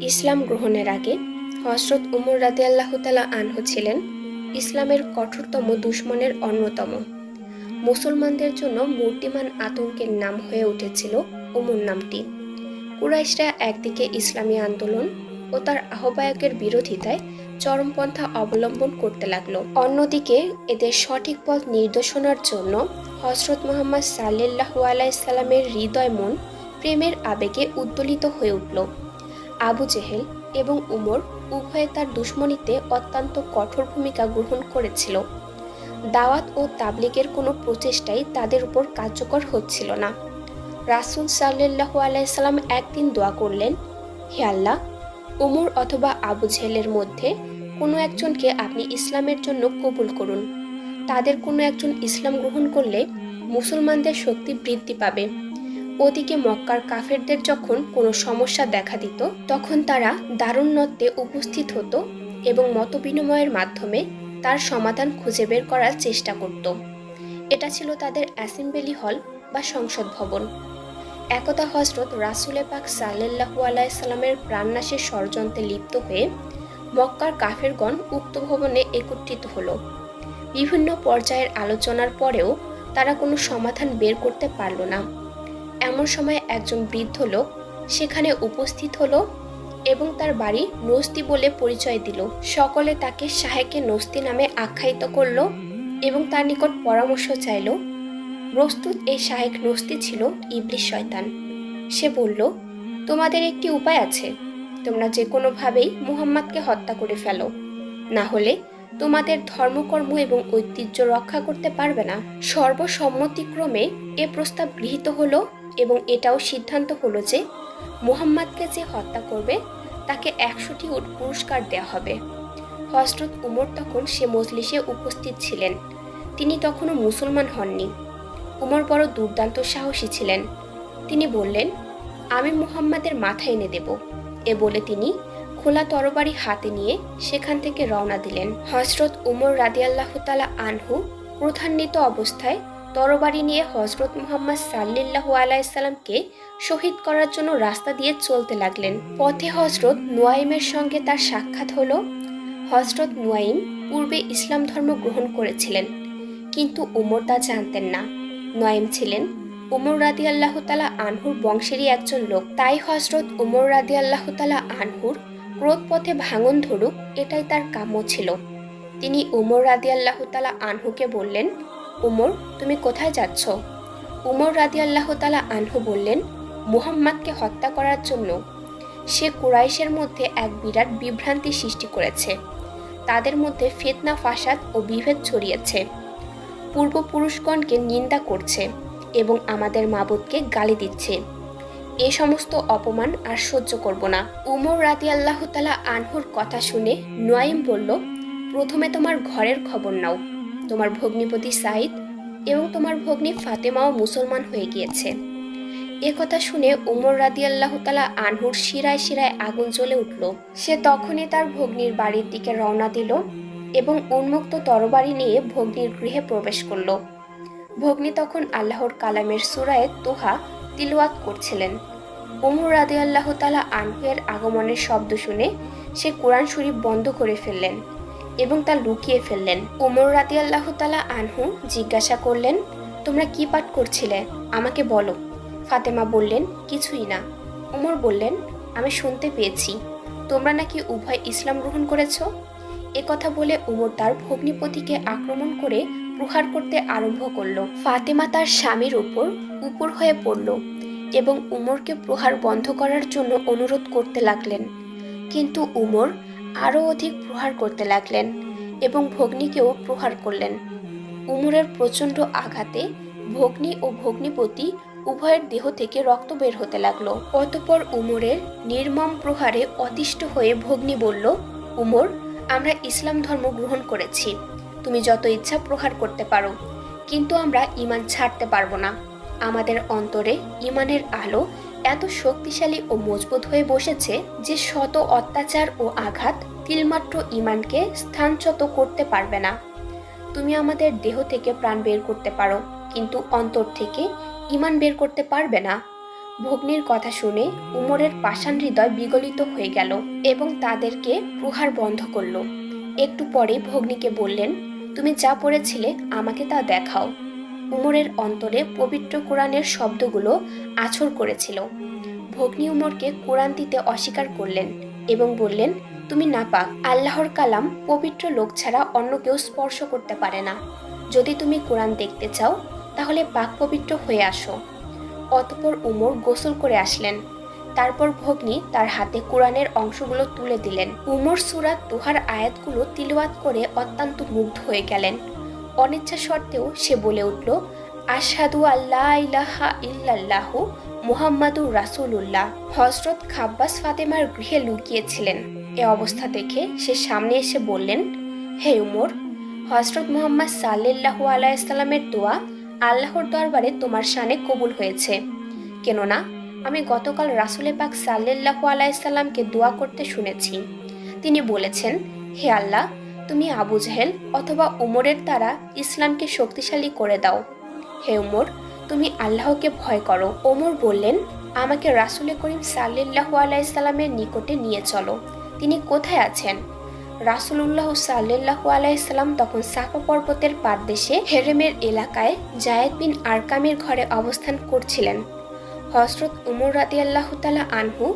ইসলাম গ্রহণের আগে হজরত উমর রাতে আনহু ছিলেন ইসলামের কঠোরতম দুশ্মনের অন্যতম। মুসলমানদের জন্য মূর্তিমান আতঙ্কের নাম হয়ে উঠেছিল উমর নামটি। কুরাইশরা একদিকে ইসলামী আন্দোলন ও তার আহ্বায়কের বিরোধিতায় চরমপন্থা অবলম্বন করতে লাগল। অন্যদিকে এদের সঠিক পথ নির্দেশনার জন্য হজরত মোহাম্মদ সাল্লাহ আলাইসাল্লামের হৃদয় মন প্রেমের আবেগে উদ্দোলিত হয়ে উঠল। আবু জেহেল এবং উমর উভয়ে তার দুশ্মনীতে অত্যন্ত কঠোর ভূমিকা গ্রহণ করেছিল। দাওয়াত ও তাবলিগের কোনো প্রচেষ্টাই তাদের উপর কার্যকর হচ্ছিল না। রাসুল সাল্লাহু আলাইসাল্লাম একদিন দোয়া করলেন, হে আল্লাহ, উমর অথবা আবু জেহেলের মধ্যে কোনো একজনকে আপনি ইসলামের জন্য কবুল করুন। তাদের কোনো একজন ইসলাম গ্রহণ করলে মুসলমানদের শক্তি বৃদ্ধি পাবে। ওদিকে মক্কার কাফেরদের যখন কোনো সমস্যা দেখা দিত, তখন তারা দারুণত্বে উপস্থিত হতো এবং মতবিনিময়ের মাধ্যমে তার সমাধান খুঁজে বের করার চেষ্টা করত। এটা ছিল তাদের অ্যাসেম্বলি হল বা সংসদ ভবন। একদা হজরত রাসুলে পাক সাল্লাহু আলাইসাল্লামের প্রাণনাশের ষড়যন্ত্রে লিপ্ত হয়ে মক্কার কাফেরগণ উক্ত ভবনে একত্রিত হলো। বিভিন্ন পর্যায়ের আলোচনার পরেও তারা কোনো সমাধান বের করতে পারল না। এমন সময় একজন বৃদ্ধ লোক সেখানে উপস্থিত হলো এবং তার বাড়ি নস্তি বলে পরিচয় দিল। সকলে তাকে শাহেকে নস্তি নামে আখ্যায়িত করল এবং তার নিকট পরামর্শ চাইল, প্রস্তুত এই শাহেক নস্তি ছিল ইবলিশ শয়তান। সে বলল, তোমাদের একটি উপায় আছে। তোমরা যে কোনোভাবেই মুহাম্মাদকে হত্যা করে ফেলো। না হলে তোমাদের ধর্মকর্ম এবং ঐতিহ্য রক্ষা করতে পারবে না। সর্বসম্মতিক্রমে এ প্রস্তাব গৃহীত হলো এটাও সিদ্ধান্ত হলো যে মুহাম্মাদকে যে হত্যা করবে, তাকে একশোটি উট পুরস্কার দেওয়া হবে। হজরত উমর তখন সে মজলিসে উপস্থিত ছিলেন। তিনি তখনও মুসলমান হননি। উমর বড় দুর্দান্ত সাহসী ছিলেন। তিনি বললেন, আমি মুহাম্মাদের মাথা এনে দেব। এ বলে তিনি খোলা তরবারি হাতে নিয়ে সেখান থেকে রওনা দিলেন। হজরত উমর রাদিয়াল্লাহ তালা আনহু প্রধান্বিত অবস্থায় তরবারি নিয়ে হজরত মোহাম্মদ সাল্লিল্লাহু আলাইসাল্লামকে শহীদ করার জন্য রাস্তা দিয়ে চলতে লাগলেন। পথে হজরত নোয়াইমের সঙ্গে তার সাক্ষাৎ হলো। হজরত নোয়াইম পূর্বে ইসলাম ধর্ম গ্রহণ করেছিলেন, কিন্তু উমর তা জানতেন না। নোয়াইম ছিলেন উমর রাদি আল্লাহ তালা আনহুর বংশেরই একজন লোক। তাই হজরত উমর রাদি আল্লাহ তালা আনহুর ক্রোধ পথে ভাঙন ধরুক, এটাই তার কাম্য ছিল। তিনি উমর রাদি আল্লাহ তালা আনহুকে বললেন উমর, তুমি কোথায় যাচ্ছ? উমর রাদি আল্লাহ তালা আনহু বললেন, মুহাম্মাদকে হত্যা করার জন্য। সে কুরাইশের মধ্যে এক বিরাট বিভ্রান্তি সৃষ্টি করেছে। তাদের মধ্যে ফেতনা, ফাসাদ ও বিভেদ ছড়িয়েছে। পূর্বপুরুষগণকে নিন্দা করছে এবং আমাদের মাবুদকে গালি দিচ্ছে। এ সমস্ত অপমান আর সহ্য করব না। উমর রাতি আল্লাহ তালা আনহুর কথা শুনে নোয়াইম বলল, প্রথমে তোমার ঘরের খবর নাও। তোমার ভগ্নিপতি সাইদ এবং তোমার ভগ্নী ফাতেমাও মুসলমান হয়ে গিয়েছে। এ কথা শুনে উমর রাদি আল্লাহ তালা আনহুর শিরায় শিরায় আগুন জ্বলে উঠল। সে তখনই তার ভগ্নির বাড়ির দিকে রওনা দিল এবং উন্মুক্ত তরবারি নিয়ে ভগ্নির গৃহে প্রবেশ করল। ভগ্নি তখন আল্লাহর কালামের সুরায় তোহা তিলওয়াত করছিলেন। উমর রাদি আল্লাহ তালা আনহুয়ের আগমনের শব্দ শুনে সে কোরআন শরীফ বন্ধ করে ফেললেন। এবং তা লুকিয়ে ফেললেন। উমর রাদি আল্লাহ তালা আনহু জিজ্ঞাসা করলেন, তোমরা কি পাঠ করছিলে? আমাকে বলো। ফাতেমা বললেন, কিছুই না। উমর বললেন, আমি শুনতে পেয়েছি। তোমরা নাকি উভয় ইসলাম গ্রহণ করেছ? এ কথা বলে উমর তার ভগ্নিপতিকে আক্রমণ করে প্রহার করতে আরম্ভ করল। ফাতেমা তার স্বামীর উপর উপর হয়ে পড়ল এবং উমরকে প্রহার বন্ধ করার জন্য অনুরোধ করতে লাগলেন। কিন্তু উমর আরও অধিক প্রহার করতে লাগলেন এবং ভগ্নীকেও প্রহার করলেন। উমরের প্রচণ্ড আঘাতে ভগ্নী ও ভগ্নিপতি উভয়ের দেহ থেকে রক্ত বের হতে লাগল। অতপর উমরের নির্মম প্রহারে অতিষ্ঠ হয়ে ভগ্নী বলল, উমর, আমরা ইসলাম ধর্ম গ্রহণ করেছি। তুমি যত ইচ্ছা প্রহার করতে পারো, কিন্তু আমরা ইমান ছাড়তে পারব না। আমাদের অন্তরে ইমানের আলো এত শক্তিশালী ও মজবুত হয়ে বসেছে যে শত অত্যাচার ও আঘাত তিলমাত্র ইমানকে স্থানচ্যুত করতে পারবে না। তুমি আমাদের দেহ থেকে প্রাণ বের করতে পারো, কিন্তু অন্তর থেকে ইমান বের করতে পারবে না। ভগ্নির কথা শুনে উমরের পাষাণ হৃদয় বিগলিত হয়ে গেল এবং তাদেরকে প্রহার বন্ধ করল। একটু পরে ভগ্নিকে বললেন, তুমি যা পড়েছিলে আমাকে তা দেখাও। উমরের অন্তরে পবিত্র কোরআনের শব্দগুলো আছর করেছিল। ভগ্নি উমরকে কোরআন দিতে অস্বীকার করলেন এবং বললেন, তুমি না পাক আল্লাহর কালাম পবিত্র লোক ছাড়া অন্য কেউ স্পর্শ করতে পারে না। যদি তুমি কোরআন দেখতে চাও, তাহলে পাক পবিত্র হয়ে আসো। অতপর উমর গোসল করে আসলেন। তারপর ভগ্নি তার হাতে কোরআনের অংশগুলো তুলে দিলেন। উমর সুরাত তোহার আয়াতগুলো তিলওয়াত করে অত্যন্ত মুগ্ধ হয়ে গেলেন। অনিচ্ছা সত্ত্বেও সে বলে উঠল, আশহাদু আল্লাহ ইলাহা ইল্লাল্লাহু মুহাম্মাদুর রাসূলুল্লাহ। হজরত খাব্বাস ফাতেমার গৃহে লুকিয়েছিলেন। এ অবস্থা দেখে সে সামনে এসে বললেন, হে উমর হজরত মুহাম্মদ সাল্লাল্লাহু আলাইসাল্লামের দোয়া আল্লাহর দরবারে তোমার শানে কবুল হয়েছে। কেননা, আমি গতকাল রাসুলে পাক সাল্লাল্লাহু আলাইসাল্লামকে দোয়া করতে শুনেছি। তিনি বলেছেন, হে আল্লাহ তুমি আবু জাহেল অথবা উমরের দ্বারা ইসলামকে শক্তিশালী করে দাও। হে উমর, তুমি আল্লাহকে ভয় করো। ওমর বললেন, আমাকে রাসুলে করিম সাল্লাল্লাহু আলাইসাল্লামের নিকটে নিয়ে চলো। তিনি কোথায় আছেন? রাসুলুল্লাহ সাল্লাহু আলাইসাল্লাম তখন সাফা পর্বতের পাদদেশে হেরেমের এলাকায় জায়েদ বিন আরকামের ঘরে অবস্থান করছিলেন। হজরত উমর রাতি আল্লাহ তালা আনহু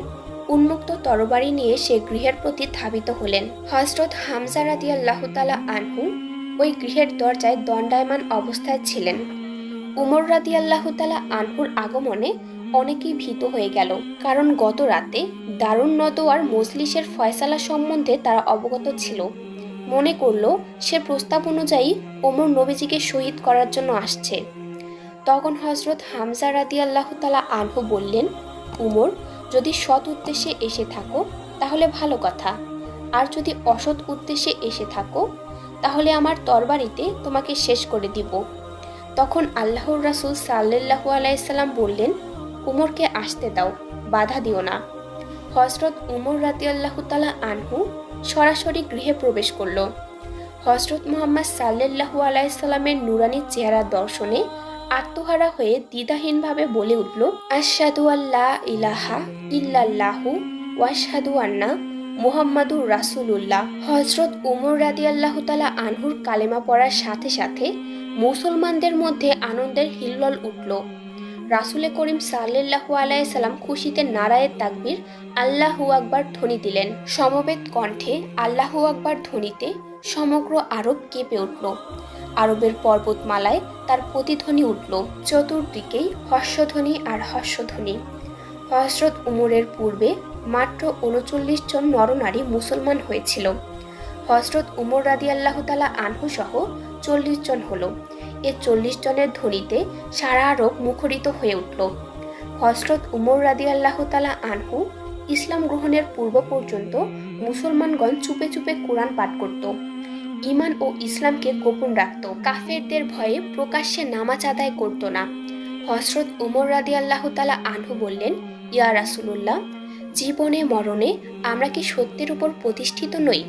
উন্মুক্ত তরবারি নিয়ে সে গৃহের প্রতি ধাবিত হলেন। হজরত হামজা রাদি আল্লাহ তালা আনহু ওই গৃহের দরজায় দণ্ডায়মান অবস্থায় ছিলেন। উমর রাদি আল্লাহ তালা আনহুর আগমনে অনেকেই ভীত হয়ে গেল, কারণ গত রাতে দারুণ নদোয়ার মজলিসের ফয়সালা সম্বন্ধে তারা অবগত ছিল। মনে করল, সে প্রস্তাব অনুযায়ী ওমর নবীজিকে শহীদ করার জন্য আসছে। তখন হজরত হামজা রাদি আল্লাহ তালা আনহু বললেন, উমর যদি সৎ উদ্দেশ্যে এসে থাকো, তাহলে ভালো কথা। আর যদি অসৎ উদ্দেশ্যে এসে থাকো, তাহলে আমার তরবারিতে তোমাকে শেষ করে দিব। তখন আল্লাহর রাসুল সাল্লাহু আলাইসাল্লাম বললেন, উমরকে আসতে দাও, বাধা দিও না। হজরত উমর রাতি আল্লাহ তালা আনহু সরাসরি গৃহে প্রবেশ করল। হজরত মোহাম্মদ সাল্লাহু আলাইসাল্লামের নুরানি চেহারা দর্শনে আত্মহারা হয়ে দ্বিধাহীনভাবে বলে উঠল আশাদু আল্লাহ ইলাহা ইল্লাল্লাহু ওয়াশাদু আন্না মুহাম্মাদুর রাসুলুল্লাহ। হজরত উমর রাদি আল্লাহ তালা আনহুর কালেমা পড়ার সাথে সাথে মুসলমানদের মধ্যে আনন্দের হিল্লল উঠল। রাসুলে করিম সাল্লাহু আলাইসাল্লাম খুশিতে নারায়ের তাকবির আল্লাহু আকবার ধ্বনি দিলেন। সমবেত কণ্ঠে আল্লাহু আকবার ধ্বনিতে সমগ্র আরব কেঁপে উঠল। আরবের পর্বতমালায় তার প্রতিধ্বনি উঠল। চতুর্দিকেই হর্ষধ্বনি আর হর্ষধ্বনি। হসরত উমরের পূর্বে মাত্র উনচল্লিশ জন নরনারী মুসলমান হয়েছিল। হজরত উমর রাদি আল্লাহ তালা আনহু সহ চল্লিশ জন হলো। এ চল্লিশ জনের ধ্বনিতে সারা আরব মুখরিত হয়ে উঠল। হজরত উমর রাদি আল্লাহ তালা আনহু ইসলাম গ্রহণের পূর্ব পর্যন্ত মুসলমানগণ চুপে চুপে কোরআন পাঠ করত। ইমান ও ইসলামকে গোপন রাখত। কাফেরদের ভয়ে প্রকাশ্যে নামাজ আদায় করত না। হজরত উমর রাদি আল্লাহ তালা আনহু বললেন, ইয়া রাসুলুল্লাহ, জীবনে মরণে আমরা কি সত্যের উপর প্রতিষ্ঠিত নই?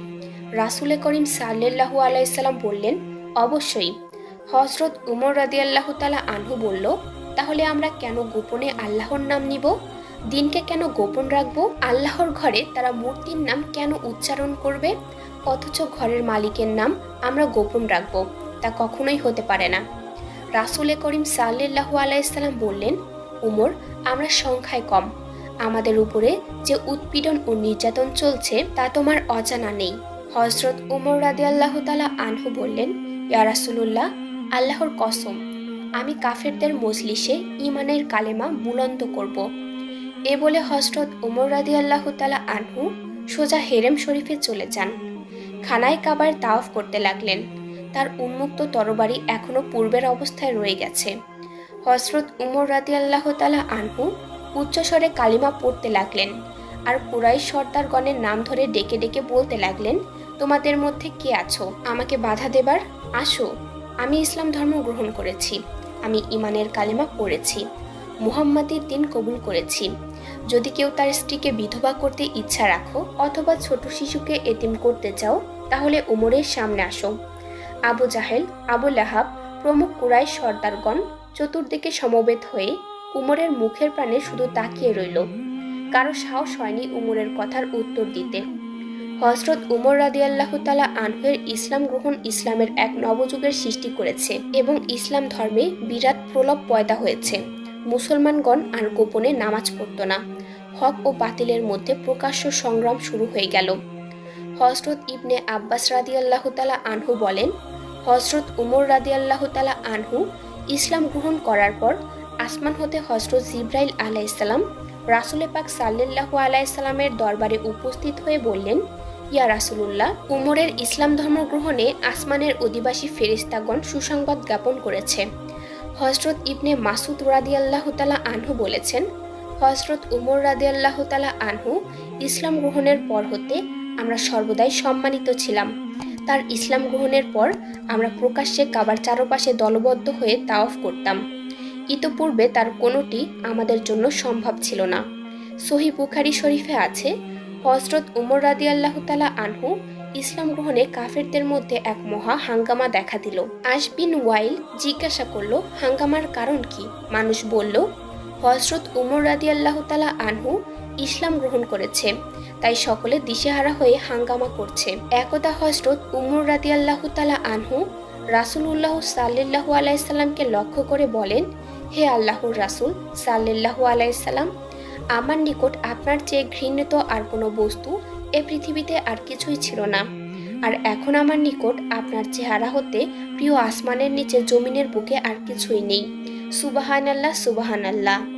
রাসুলে করিম সাল্লাহু আলাইসাল্লাম বললেন, অবশ্যই। হজরত উমর রাদি আল্লাহ তালা আনহু বলল, তাহলে আমরা কেন গোপনে আল্লাহর নাম নিব? দিনকে কেন গোপন রাখব? আল্লাহর ঘরে তারা মূর্তির নাম কেন উচ্চারণ করবে? অথচ ঘরের মালিকের নাম আমরা গোপন রাখব, তা কখনোই হতে পারে না। রাসুলে করিম সাল্লাহু আলাইসাল্লাম বললেন, উমর, আমরা সংখ্যায় কম। আমাদের উপরে যে উৎপীড়ন ও নির্যাতন চলছে, তা তোমার অজানা নেই। হজরত উমর রাদি আল্লাহ তালা আনহু বললেন, ইয়া রাসুলুল্লাহ, আল্লাহর কসম, আমি কাফেরদের মজলিসে ইমানের কালেমা বুলন্দ করব। এ বলে হজরত উমর রাদি আল্লাহ তালা আনহু সোজা হেরেম শরীফে চলে যান। খানায় কাবার তাওফ করতে লাগলেন। তার উন্মুক্ত তরবারি এখনও পূর্বের অবস্থায় রয়ে গেছে। হজরত উমর রাদি আল্লাহ তালা আনহু উচ্চস্বরে কালিমা পড়তে লাগলেন আর কুরাই সর্দারগণের নাম ধরে ডেকে ডেকে বলতে লাগলেন, তোমাদের মধ্যে কে আছো? আমাকে বাধা দেবার? আসো। আমি ইসলাম ধর্ম গ্রহণ করেছি। আমি ইমানের কালিমা পড়েছি। মুহাম্মাদির দিন কবুল করেছি। যদি কেউ তার স্ত্রীকে বিধবা করতে ইচ্ছা রাখো অথবা ছোট শিশুকে এতিম করতে চাও, তাহলে উমরের সামনে আসো। আবু জাহেল, আবু লাহাব প্রমুখ কুরাই সর্দারগণ চতুর্দিকে সমবেত হয়ে উমরের মুখের প্রাণে শুধু তাকিয়ে রইল। কারও সাহস হয়নি উমরের কথার উত্তর দিতে। হজরত উমর রাদিয়াল্লাহু তালা আনহুয়ের ইসলাম গ্রহণ ইসলামের এক নবযুগের সৃষ্টি করেছে এবং ইসলাম ধর্মে বিরাট প্রলব পয়দা হয়েছে। মুসলমানগণ আর গোপনে নামাজ পড়ত না। হক ও বাতিলের মধ্যে প্রকাশ্য সংগ্রাম শুরু হয়ে গেল। হজরত ইবনে আব্বাস রাদিয়াল্লাহু তালা আনহু বলেন হজরত উমর রাদিয়াল্লাহু তালা আনহু ইসলাম গ্রহণ করার পর আসমান হতে হজরত জিব্রাইল আলাইসাল্লাম রাসুলে পাক সাল্লাল্লাহু আলাইসাল্লামের দরবারে উপস্থিত হয়ে বললেন, ইয়া রাসুলুল্লাহ, উমরের ইসলাম ধর্ম গ্রহণে আসমানের অধিবাসী ফেরিস্তাগণ সুসংবাদ জ্ঞাপন করেছে। হজরত ইবনে মাসুদ রাদিয়াল্লাহ তালা আনহু বলেছেন হজরত উমর রাদিয়াল্লাহ তালা আনহু ইসলাম গ্রহণের পর হতে আমরা সর্বদাই সম্মানিত ছিলাম। তার ইসলাম গ্রহণের পর আমরা প্রকাশ্যে কাবার চারপাশে দলবদ্ধ হয়ে তাওয়াফ করতাম। ইতোপূর্বে তার কোনোটি আমাদের জন্য সম্ভব ছিল না। সহি বুখারি শরীফে আছে হজরত উমর রাদি আল্লাহ তালা আনহু ইসলাম গ্রহণে কাফেরদের মধ্যে এক মহা হাঙ্গামা দেখা দিল। আশবিন ওয়াইল জিজ্ঞাসা করল, হাঙ্গামার কারণ কি? মানুষ বলল হজরত উমর রাদি আল্লাহ তালা আনহু ইসলাম গ্রহণ করেছে, তাই সকলে দিশেহারা হয়ে হাঙ্গামা করছে। একদা হজরত উমর রাদি আল্লাহ তালা আনহু রাসুলুল্লাহ সাল্লাহু আলাইসাল্লামকে লক্ষ্য করে বলেন, হে আল্লাহর রাসুল সাল্লাহু আলাইসাল্লাম আমার নিকট আপনার চেয়ে ঘৃণিত আর কোনো বস্তু এ পৃথিবীতে আর কিছুই ছিল না। আর এখন আমার নিকট আপনার চেহারা হতে প্রিয় আসমানের নিচে জমিনের বুকে আর কিছুই নেই। সুবাহান আল্লাহ সুবাহান আল্লাহ